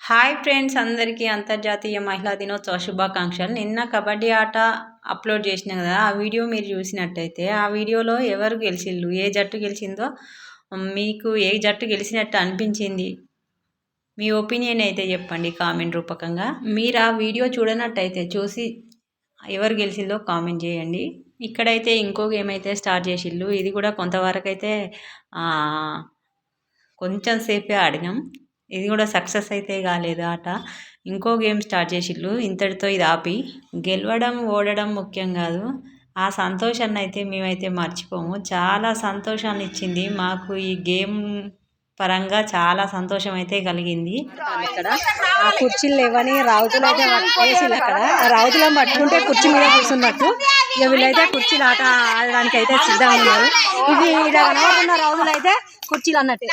Hi friends అందరికీ అంతర్జాతీయ మహిళా దినోత్సవ శుభాకాంక్షలు. నిన్న కబడ్డీ ఆట అప్లోడ్ చేసిన కదా ఆ వీడియో మీరు చూసినట్టయితే ఆ వీడియోలో ఎవరు గెలిచిండ్రు ఏ జట్టు గెలిచిందో మీకు ఏ జట్టు గెలిచినట్టు అనిపించింది? మీ ఒపీనియన్ అయితే చెప్పండి కామెంట్ రూపకంగా. మీరు ఆ వీడియో చూడనట్టయితే చూసి ఎవరు గెలిచిందో కామెంట్ చేయండి. ఇక్కడైతే ఇంకో గేమ్ అయితే స్టార్ట్ చేసిళ్ళు. ఇది కూడా కొంతవరకు అయితే కొంచెం సేపే ఆడినాం. ఇది కూడా సక్సెస్ అయితే కాలేదు ఆట. ఇంకో గేమ్ స్టార్ట్ చేసిళ్ళు. ఇంతటితో ఇది ఆపి. గెలవడం ఓడడం ముఖ్యం కాదు. ఆ సంతోషాన్ని అయితే మేమైతే మర్చిపోము. చాలా సంతోషాన్ని ఇచ్చింది మాకు ఈ గేమ్ పరంగా చాలా సంతోషం అయితే కలిగింది ఇక్కడ ఆ కుర్చీలు లేవని రావుతులు అయితే వేసిళ్ళు అక్కడ ఆ రావుతులను పట్టుకుంటే కుర్చీ మీద కూర్చున్నట్టు ఇక వీళ్ళైతే కుర్చీలు ఆట ఆడడానికి అయితే సిద్ధంగా ఉన్నారు ఇవి ఇలా కనబడుతున్న రావుతులు అయితే కుర్చీలు అన్నట్టు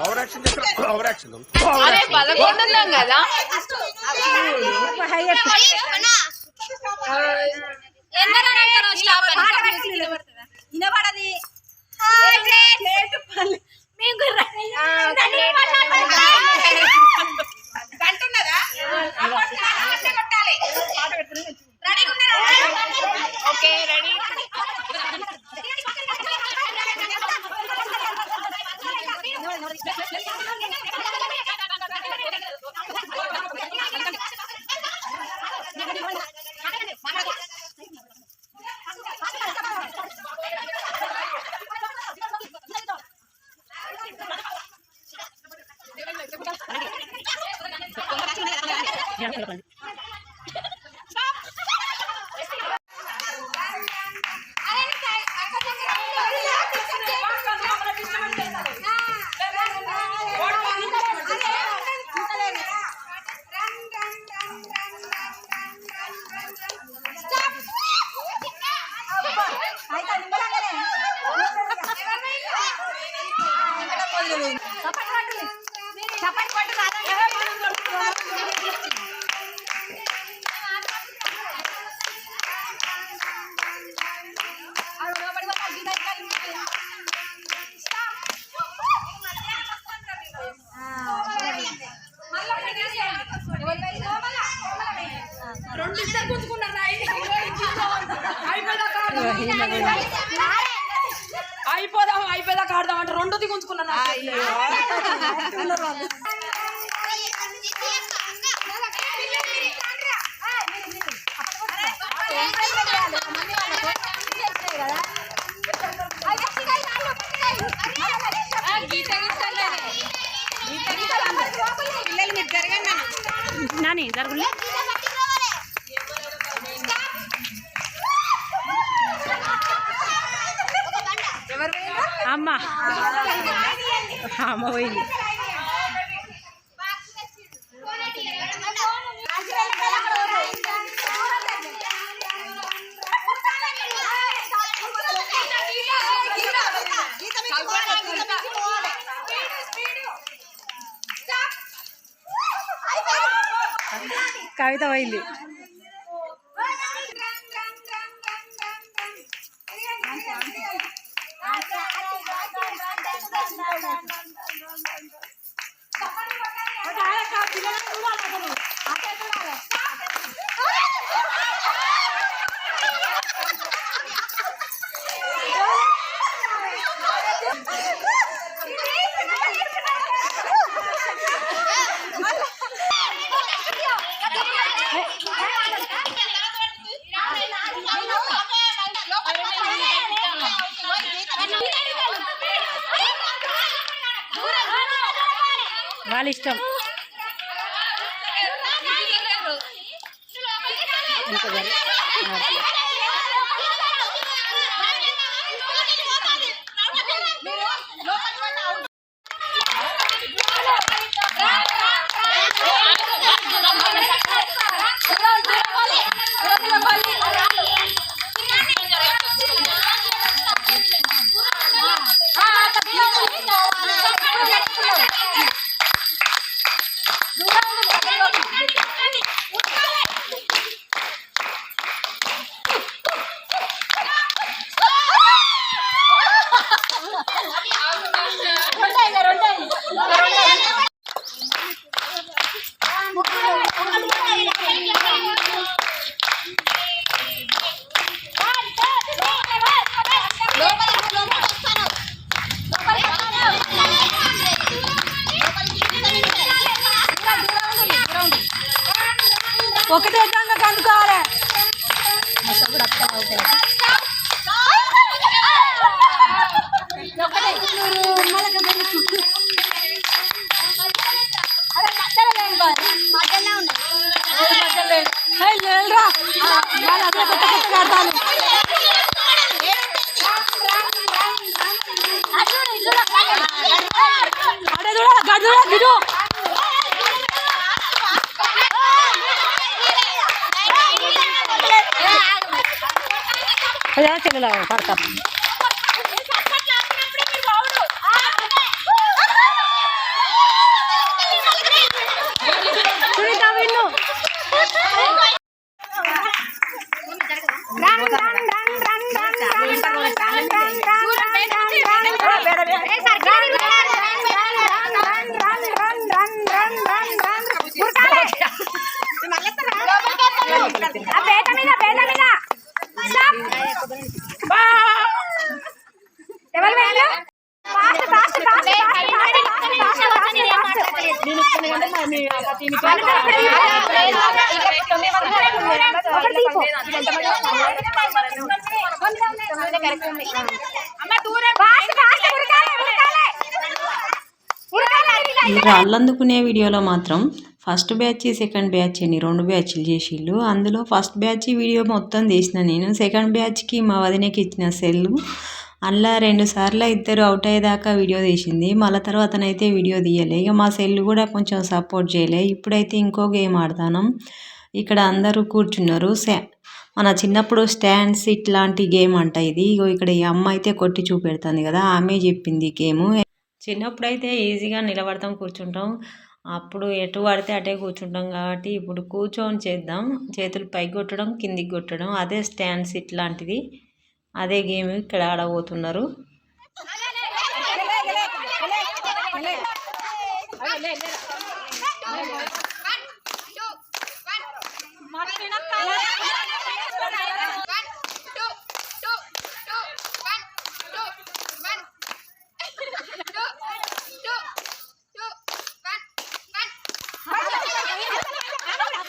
ఓవర్ యాక్షన్ చేస్తారు ఓవర్ యాక్షన్ అరే పదకొండున్నాం కదా ఓకే yeah. నాని జరుగులే అమ్మ. అమ్మ పోయింది. కవిత పోయింది. వాళ్ళ ఇష్టం. ఇంకా ఒకటే అదే చెల్లెలా పడతాం ఈ రాళ్ళందుకునే వీడియోలో మాత్రం ఫస్ట్ బ్యాచ్ సెకండ్ బ్యాచ్ అని రెండు బ్యాచ్లు చేసిళ్ళు. అందులో ఫస్ట్ బ్యాచ్ వీడియో మొత్తం తీసిన నేను. సెకండ్ బ్యాచ్కి మా వదినకి ఇచ్చిన సెల్లు అలా రెండు సార్లు ఇద్దరు అవుట్ అయ్యేదాకా వీడియో తీసింది. మళ్ళీ తర్వాతనైతే వీడియో తీయలే. ఇక మా సెల్ కూడా కొంచెం సపోర్ట్ చేయలే. ఇప్పుడైతే ఇంకో గేమ్ ఆడతాను. ఇక్కడ అందరూ కూర్చున్నారు సే- మన చిన్నప్పుడు స్టాండ్స్ ఇట్లాంటి గేమ్ అంట ఇది ఇగో ఇక్కడ ఈ అమ్మ అయితే కొట్టి చూపెడుతుంది కదా ఆమె చెప్పింది గేమ్ చిన్నప్పుడు అయితే ఈజీగా నిలబడతాం కూర్చుంటాం అప్పుడు ఎటు పడితే అటే కూర్చుంటాం కాబట్టి ఇప్పుడు కూర్చొని చేద్దాం చేతులు పైకి కొట్టడం కిందికి కొట్టడం అదే స్టాండ్ సిట్ లాంటిది అదే గేమ్ ఇక్కడ ఆడబోతున్నారు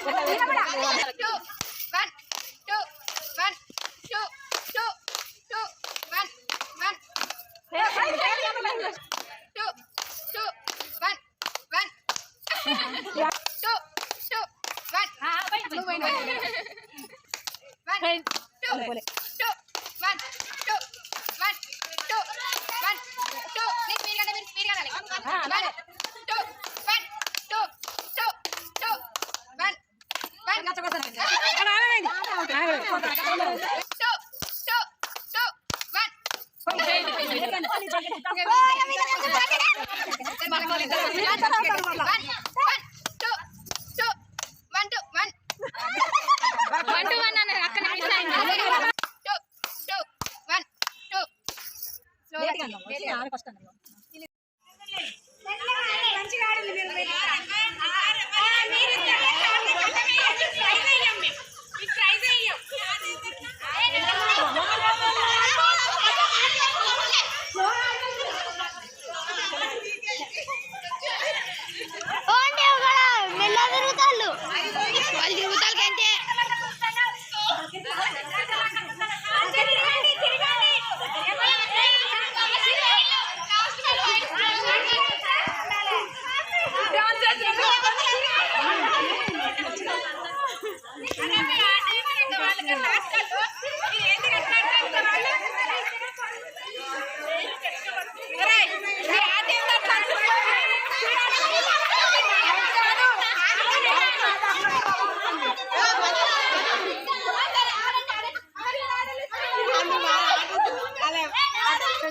你来不来？వాళ్ళు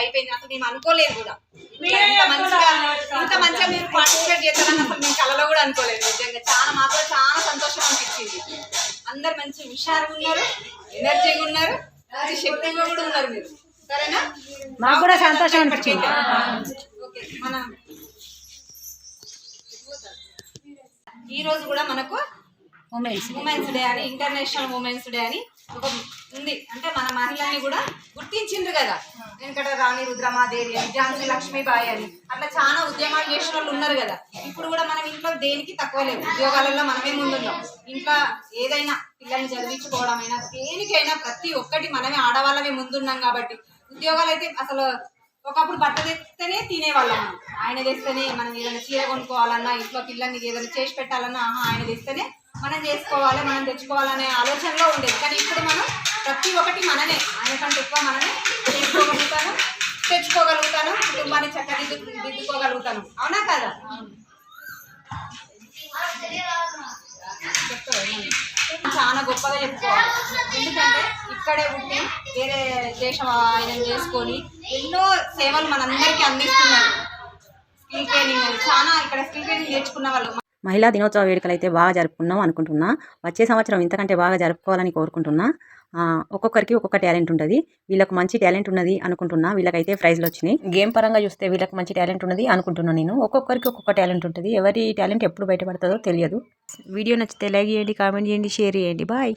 అయిపోయింది. అసలు మేము అనుకోలేదు కూడా. ఇంత మంచిగా ఇంత మంచిగా మీరు పార్టిసిపేట్ చేస్తారని అసలు మేము కలలో కూడా అనుకోలేదు. నిజంగా చాలా మాకు కూడా చాలా సంతోషం అనిపించింది. అందరు మంచి హుషారుగా ఉన్నారు ఎనర్జీగా ఉన్నారు మంచి శక్తిగా కూడా ఉన్నారు మీరు. సరేనా? మాకు కూడా సంతోషం అనిపించింది. ఓకే మనం ఈ రోజు కూడా మనకు ఉమెన్స్ ఉమెన్స్ డే అని ఇంటర్నేషనల్ ఉమెన్స్ డే అని ఒక ఉంది. అంటే మన మహిళని కూడా గుర్తించిండ్రు కదా. వెంకట రాణి రుద్రమాదేవి అని ఝాన్సీ లక్ష్మీబాయి అని. అట్లా చాలా ఉద్యమాలు చేసిన వాళ్ళు ఉన్నారు కదా. ఇప్పుడు కూడా మనం ఇంట్లో దేనికి తక్కువ లేదు ఉద్యోగాలలో మనమే ముందున్నాం. ఇంట్లో ఏదైనా పిల్లల్ని చదివించుకోవడమైనా దేనికైనా ప్రతి ఒక్కటి మనమే ఆడవాళ్ళమే ముందున్నాం కాబట్టి ఉద్యోగాలు అయితే అసలు ఒకప్పుడు బట్ట తెస్తేనే తినేవాళ్ళం. ఆయన తెస్తేనే మనం ఏదైనా చీర కొనుక్కోవాలన్నా ఇంట్లో పిల్లల్ని ఏదైనా చేసి పెట్టాలన్నా ఆహా, ఆయన తెస్తేనే మనం చేసుకోవాలి మనం తెచ్చుకోవాలనే ఆలోచనలో ఉండేది. కానీ ఇప్పుడు మనం ప్రతి ఒక్కటి మనమే ఆయనకంటే ఎక్కువ మనమే చేసుకోగలుగుతాను తెచ్చుకోగలుగుతాను కుటుంబాన్ని చక్కని దిద్దుకోగలుగుతాను. అవునా కదా? చాలా గొప్పగా చెప్పుకోవాలి. ఎందుకంటే ఇక్కడే పుట్టి వేరే దేశం ఆయన చేసుకొని ఎన్నో సేవలు మనందరికీ అందిస్తున్నారు. స్కిల్ ట్రైనింగ్ చాలా ఇక్కడ స్కిల్ ట్రైనింగ్ నేర్చుకున్న వాళ్ళు. మహిళా దినోత్సవ వేడుకలు అయితే బాగా జరుపుకున్నాం అనుకుంటున్నా. వచ్చే సంవత్సరం ఇంతకంటే బాగా జరుపుకోవాలని కోరుకుంటున్నా. ఆ, ఒక్కొక్కరికి ఒక్కొక్క టాలెంట్ ఉంటుంది. వీళ్ళకి మంచి టాలెంట్ ఉన్నది అనుకుంటున్నా. వీళ్ళకైతే ప్రైజ్లు వచ్చినాయి. గేమ్ పరంగా చూస్తే వీళ్ళకి మంచి టాలెంట్ ఉన్నది అనుకుంటున్నాను నేను. ఒక్కొక్కరికి ఒక్కొక్క టాలెంట్ ఉంటుంది. ఎవరి టాలెంట్ ఎప్పుడు బయటపడుతుందో తెలియదు. వీడియో నచ్చితే లైక్ చేయండి కామెంట్ చేయండి షేర్ చేయండి. బాయ్.